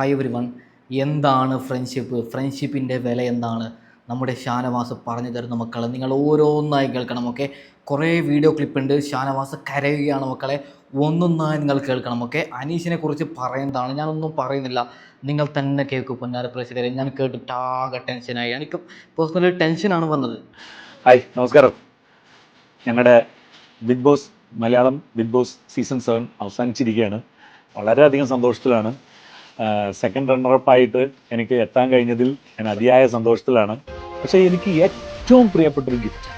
Hi everyone എന്താണ് friendship ഫ്രണ്ട്ഷിപ്പിന്റെ വില എന്താണ്? നമ്മുടെ ഷാനവാസ് പറഞ്ഞു തരുന്ന മക്കളെ. നിങ്ങൾ ഓരോന്നായി കേൾക്കണം ഓക്കെ കുറേ വീഡിയോ ക്ലിപ്പ് ഉണ്ട്. ഷാനവാസ് കരയുകയാണ് മക്കളെ. ഒന്നൊന്നായി നിങ്ങൾ കേൾക്കണം ഓക്കെ അനീഷിനെ കുറിച്ച് പറയുന്നതാണ്. ഞാനൊന്നും പറയുന്നില്ല. നിങ്ങൾ തന്നെ കേൾക്കും പൊന്നാര പ്രേക്ഷകരെ. ഞാൻ കേട്ടിട്ട് ആകെ ടെൻഷനായി എനിക്ക് പേഴ്സണലി ടെൻഷനാണ് വന്നത്. ഹായ് നമസ്കാരം. ഞങ്ങളുടെ Bigg Boss Malayalam Bigg Boss season seven അവസാനിച്ചിരിക്കുകയാണ്. വളരെയധികം സന്തോഷത്തിലാണ്. സെക്കൻഡ് റണ്ണറപ്പായിട്ട് എനിക്ക് എത്താൻ കഴിഞ്ഞതിൽ ഞാൻ അതിയായ സന്തോഷത്തിലാണ്. പക്ഷേ എനിക്ക് ഏറ്റവും പ്രിയപ്പെട്ടൊരു ഗിഫ്റ്റ്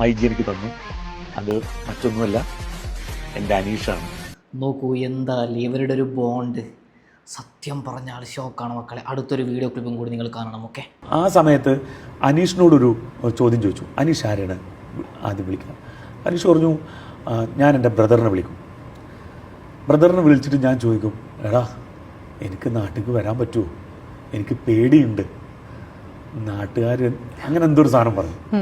മൈജി എനിക്ക് തന്നു. അത് മറ്റൊന്നുമല്ല എന്റെ അനീഷാണ്. നോക്കൂ എന്തായാലും ഇവരുടെ ഒരു ബോണ്ട് സത്യം പറഞ്ഞാൽ ഷോക്കാണ് മക്കളെ. അടുത്തൊരു വീഡിയോ ക്ലിപ്പും കൂടി നിങ്ങൾ കാണണം ഓക്കെ ആ സമയത്ത് അനീഷിനോടൊരു ചോദ്യം ചോദിച്ചു. അനീഷ് ആരാണ്? ആദ്യം വിളിക്കുക അനീഷ് പറഞ്ഞു ഞാൻ എന്റെ ബ്രദറിനെ വിളിക്കും. ബ്രദറിനെ വിളിച്ചിട്ട് ഞാൻ ചോദിക്കും എടാ എനിക്ക് നാട്ടിലേക്ക് വരാൻ പറ്റുമോ എനിക്ക് പേടിയുണ്ട്. നാട്ടുകാർ അങ്ങനെ എന്തൊരു ഒരു സാധനം പറഞ്ഞു.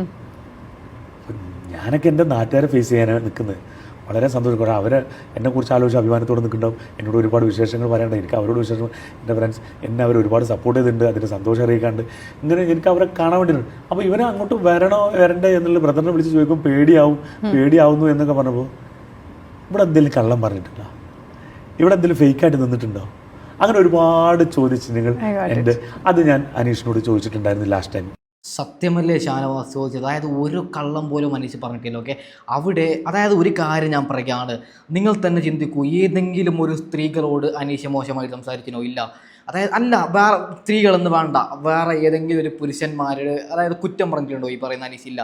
ഞാനൊക്കെ എന്റെ നാട്ടുകാരെ ഫേസ് ചെയ്യാനാണ് നിൽക്കുന്നത്. വളരെ സന്തോഷം. അവരെ എന്നെ എന്നെക്കുറിച്ച് ആലോചിച്ച് അഭിമാനത്തോടെ നിൽക്കുന്നുണ്ടാവും. എന്നോട് ഒരുപാട് വിശേഷങ്ങൾ പറയാനുണ്ട്. എനിക്ക് അവരോട് വിശേഷം എന്റെ ഫ്രണ്ട്സ് എന്നെ അവർ ഒരുപാട് സപ്പോർട്ട് ചെയ്തിട്ടുണ്ട്. അതിന്റെ സന്തോഷം അറിയിക്കാണ്ട്. ഇങ്ങനെ എനിക്ക് അവരെ കാണാൻ വേണ്ടിയിട്ടുണ്ട് അപ്പോൾ ഇവരെ അങ്ങോട്ട് വരണോ വരണ്ടേ എന്നുള്ള ബ്രദറിനെ വിളിച്ച് ചോദിക്കും പേടിയാവും പേടിയാവുന്നു എന്നൊക്കെ പറഞ്ഞപ്പോൾ ഇവിടെ എന്തെങ്കിലും കള്ളം പറഞ്ഞിട്ടുണ്ടോ? ഇവിടെ എന്തെങ്കിലും ഫേക്കായിട്ട് നിന്നിട്ടുണ്ടോ? അങ്ങനെ ഒരുപാട് ചോദിച്ച് നിങ്ങൾ എന്റെ അത് ഞാൻ അനീഷിനോട് ചോദിച്ചിട്ടുണ്ടായിരുന്നു ലാസ്റ്റ് ടൈം സത്യമല്ലേ ഷാനവാസ് ചോദിച്ചത്? അതായത് ഒരു കള്ളം പോലും അനീഷ് പറഞ്ഞിട്ടില്ല ഓക്കെ അവിടെ അതായത് ഒരു കാര്യം ഞാൻ പറയുകയാണ്. നിങ്ങൾ തന്നെ ചിന്തിക്കൂ ഏതെങ്കിലും ഒരു സ്ത്രീകളോട് അനീഷ് മോശമായി സംസാരിക്കണോ ഇല്ല. അതായത് അല്ല വേറെ സ്ത്രീകളെന്ന് വേണ്ട. വേറെ ഏതെങ്കിലും ഒരു പുരുഷന്മാരുടെ അതായത് കുറ്റം പറഞ്ഞിട്ടുണ്ടോ ഈ പറയുന്ന അനീഷ്? ഇല്ല.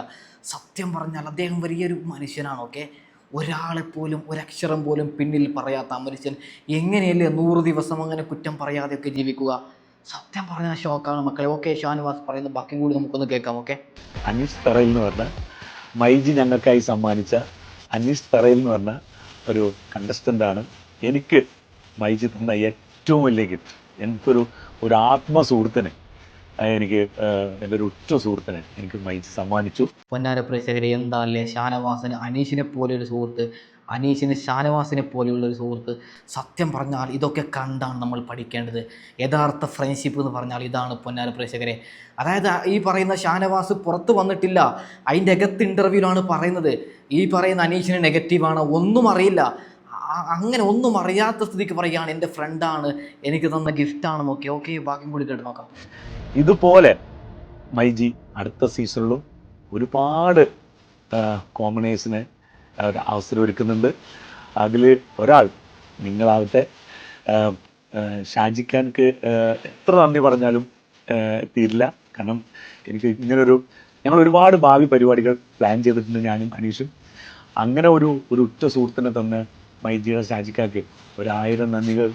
സത്യം പറഞ്ഞാൽ അദ്ദേഹം വലിയൊരു മനുഷ്യനാണ് ഓക്കെ ഒരാളെ പോലും ഒരക്ഷരം പോലും പിന്നിൽ പറയാത്ത മനുഷ്യൻ എങ്ങനെയല്ലേ നൂറ് ദിവസം അങ്ങനെ കുറ്റം പറയാതെയൊക്കെ ജീവിക്കുക? സത്യം പറഞ്ഞാൽ ഷോക്കാണ് മക്കളെ. ഓക്കെ ഷാനുവാസ് പറയുന്ന ബാക്കി കൂടി നമുക്കൊന്ന് കേൾക്കാം ഓക്കെ? അനീഷ് തറയിൽ എന്ന് പറഞ്ഞ മൈജി ഞങ്ങൾക്കായി സമ്മാനിച്ച അനീഷ് തറയിൽ എന്ന് പറഞ്ഞ ഒരു കണ്ടസ്റ്റന്റ് ആണ്. എനിക്ക് മൈജി തന്ന ഏറ്റവും വലിയ ഗിഫ്റ്റ് എനിക്കൊരു ഒരു ആത്മ സുഹൃത്തിനെ ആ, എനിക്ക് എന്റെ ഒരു ഉറ്റ സുഹൃത്തിനെ എനിക്ക് മൈജി സമ്മാനിച്ചു. പൊന്നാര പ്രേക്ഷകരെ എന്താ അല്ലേ ഷാനവാസന് അനീഷിനെ പോലെ ഒരു സുഹൃത്ത്. അനീഷിന് ഷാനവാസിനെ പോലെയുള്ള ഒരു സുഹൃത്ത്. സത്യം പറഞ്ഞാൽ ഇതൊക്കെ കണ്ടാണ് നമ്മൾ പഠിക്കേണ്ടത്. യഥാർത്ഥ ഫ്രണ്ട്ഷിപ്പ് എന്ന് പറഞ്ഞാൽ ഇതാണ് പൊന്നാര പ്രേക്ഷകരെ. അതായത് ഈ പറയുന്ന ഷാനവാസ് പുറത്ത് വന്നിട്ടില്ല. അതിന്റെ അകത്ത് ഇന്റർവ്യൂലാണ് പറയുന്നത്. ഈ പറയുന്ന അനീഷിന് നെഗറ്റീവാണ് ഒന്നും അറിയില്ല. അങ്ങനെ ഒന്നും അറിയാത്ത സ്ഥിതിക്ക് പറയുകയാണ് എന്റെ ഫ്രണ്ടാണ് എനിക്ക് തന്ന ഗിഫ്റ്റാണ് ഓക്കെ ഓക്കെ ബാക്കി കൂടി കേട്ട് നോക്കാം. ഇതുപോലെ മൈജി അടുത്ത സീസണിലും ഒരുപാട് ഒരു അവസരം ഒരുക്കുന്നുണ്ട്. അതിൽ ഒരാൾ നിങ്ങളാവട്ടെ ഷാജിഖാൻക്ക് എത്ര നന്ദി പറഞ്ഞാലും തീരില്ല കാരണം എനിക്ക് ഇങ്ങനൊരു ഞങ്ങൾ ഒരുപാട് ഭാവി പരിപാടികൾ പ്ലാൻ ചെയ്തിട്ടുണ്ട് ഞാനും അനീഷും. അങ്ങനെ ഒരു ഒരു ഉറ്റ സുഹൃത്തിനെ തന്നെ മൈജിയുടെ ഷാജിക്കാക്ക് ഒരായിരം നന്ദികൾ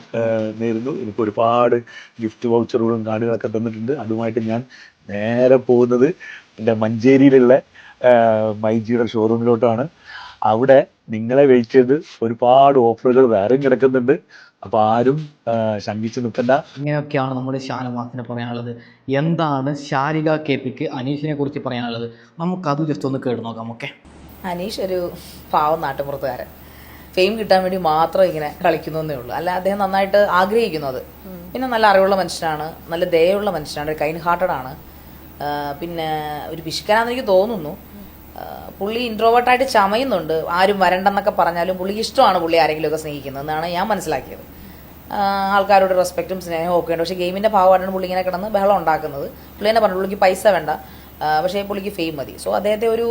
നേരുന്നു. എനിക്ക് ഒരുപാട് ഗിഫ്റ്റ് വൗച്ചറുകളും കാർഡുകളൊക്കെ തന്നിട്ടുണ്ട്. അതുമായിട്ട് ഞാൻ നേരെ പോകുന്നത് എന്റെ മഞ്ചേരിയിലുള്ള മൈ മൈജിയുടെ ഷോറൂമിലോട്ടാണ്. അവിടെ നിങ്ങളെ വെയിറ്റ് ചെയ്ത് ഒരുപാട് ഓഫറുകൾ വേറെയും കിടക്കുന്നുണ്ട്. അപ്പൊ ആരും ശങ്കിച്ചു ശങ്കിച്ച് നിൽക്കണ്ട. ഇങ്ങനെയൊക്കെയാണ് നമ്മൾ ഷാനവാസിന് പറയാനുള്ളത്. എന്താണ് ശാരിക കെ പിക്ക് അനീഷിനെ കുറിച്ച് പറയാനുള്ളത്? നമുക്കത് ജസ്റ്റ് ഒന്ന് കേട്ട് നോക്കാം ഓക്കെ? അനീഷ് ഒരു പാവം നാട്ടുപുറത്തുകാരൻ ഫെയിം കിട്ടാൻ വേണ്ടി മാത്രം ഇങ്ങനെ കളിക്കുന്നതേ ഉള്ളൂ. അല്ല അദ്ദേഹം നന്നായിട്ട് ആഗ്രഹിക്കുന്നു അത് പിന്നെ നല്ല അറിവുള്ള മനുഷ്യനാണ് നല്ല ദയുള്ള മനുഷ്യനാണ് ഒരു കൈൻഡ് ഹാർട്ടഡ് ആണ് പിന്നെ ഒരു പിശുക്കനാണെന്ന് എനിക്ക് തോന്നുന്നു. പുള്ളി ഇൻട്രോവേർട്ടായിട്ട് ചമയുന്നുണ്ട്. ആരും വരണ്ടെന്നൊക്കെ പറഞ്ഞാലും പുള്ളിക്ക് ഇഷ്ടമാണ് പുള്ളി ആരെങ്കിലുമൊക്കെ സ്നേഹിക്കുന്നത് എന്നാണ് ഞാൻ മനസ്സിലാക്കിയത്. ആൾക്കാരോട് റെസ്പെക്റ്റും സ്നേഹവും ഒക്കെ ഉണ്ട്. പക്ഷേ ഗെയിമിന്റെ ഭാഗമായിട്ടാണ് പുള്ളി ഇങ്ങനെ കിടന്ന് ബഹളം ഉണ്ടാക്കുന്നത്. പുള്ളി തന്നെ പറഞ്ഞു പുള്ളിക്ക് പൈസ വേണ്ട. പക്ഷേ പുള്ളിക്ക് ഫെയിം മതി. സോ അദ്ദേഹത്തെ ഒരു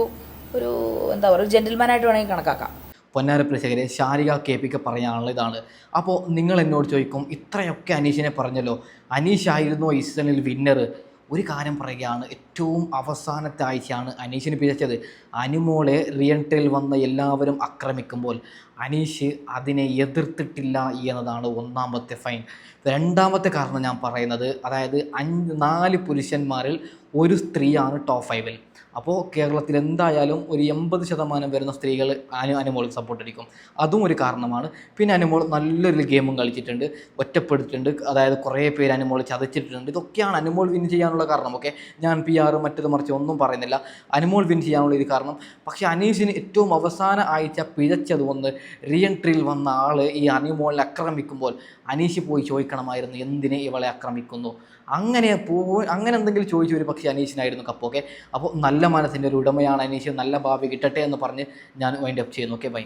ഒരു എന്താ പറയുക ഒരു ജെന്റിൽമാനായിട്ട് വേണമെങ്കിൽ കണക്കാക്കാം. പൊന്നാര പ്രേക്ഷകരെ ശാരിക കെ പിക്ക് പറയാനുള്ള ഇതാണ്. അപ്പോൾ നിങ്ങൾ എന്നോട് ചോദിക്കും ഇത്രയൊക്കെ അനീഷിനെ പറഞ്ഞല്ലോ. അനീഷായിരുന്നു ഈ സീസണിൽ വിന്നർ ഒരു കാര്യം പറയുകയാണ് ഏറ്റവും അവസാനത്തെ ആഴ്ചയാണ് അനീഷിന് പിഴച്ചത് അനുമോളെ റിയന്റയിൽ വന്ന എല്ലാവരും ആക്രമിക്കുമ്പോൾ അനീഷ് അതിനെ എതിർത്തിട്ടില്ല എന്നതാണ് ഒന്നാമത്തെ ഫൈൻ. രണ്ടാമത്തെ കാരണം ഞാൻ പറയുന്നത് അതായത് അഞ്ച് നാല് പുരുഷന്മാരിൽ ഒരു സ്ത്രീയാണ് ടോപ്പ് ഫൈവിൽ അപ്പോൾ കേരളത്തിൽ എന്തായാലും ഒരു എൺപത് ശതമാനം വരുന്ന സ്ത്രീകൾ അനു അനുമോൾ സപ്പോർട്ട് അടിക്കും. അതും ഒരു കാരണമാണ്. പിന്നെ അനുമോൾ നല്ലൊരു ഗെയിമും കളിച്ചിട്ടുണ്ട് ഒറ്റപ്പെടുത്തിയിട്ടുണ്ട് അതായത് കുറേ പേര് അനുമോൾ ചതച്ചിട്ടുണ്ട്. ഇതൊക്കെയാണ് അനുമോൾ വിൻ ചെയ്യാനുള്ള കാരണം. ഓക്കെ ഞാൻ പി ആർ മറ്റത് മറിച്ച് ഒന്നും പറയുന്നില്ല. അനുമോൾ വിൻ ചെയ്യാനുള്ള ഒരു കാരണം. പക്ഷേ അനീഷിന് ഏറ്റവും അവസാന ആഴ്ച പിഴച്ചത് ഒന്ന് റീ എൻട്രിയിൽ വന്ന ആൾ ഈ അനുമോളിനെ ആക്രമിക്കുമ്പോൾ അനീഷ് പോയി ചോദിക്കണമായിരുന്നു എന്തിനെ ഇവളെ ആക്രമിക്കുന്നു? അങ്ങനെ പോ അങ്ങനെ എന്തെങ്കിലും ചോദിച്ചു ഒരു പക്ഷേ അനീഷിനായിരുന്നു കപ്പൊക്കെ അപ്പോൾ നല്ല മനസ്സിന്റെ ഒരു ഉടമയാണ് അനീഷ് നല്ല ഭാവി കിട്ടട്ടെ എന്ന് പറഞ്ഞ് ഞാൻ വൈൻഡ് അപ്പ് ചെയ്യുന്നു ഓക്കെ ബൈ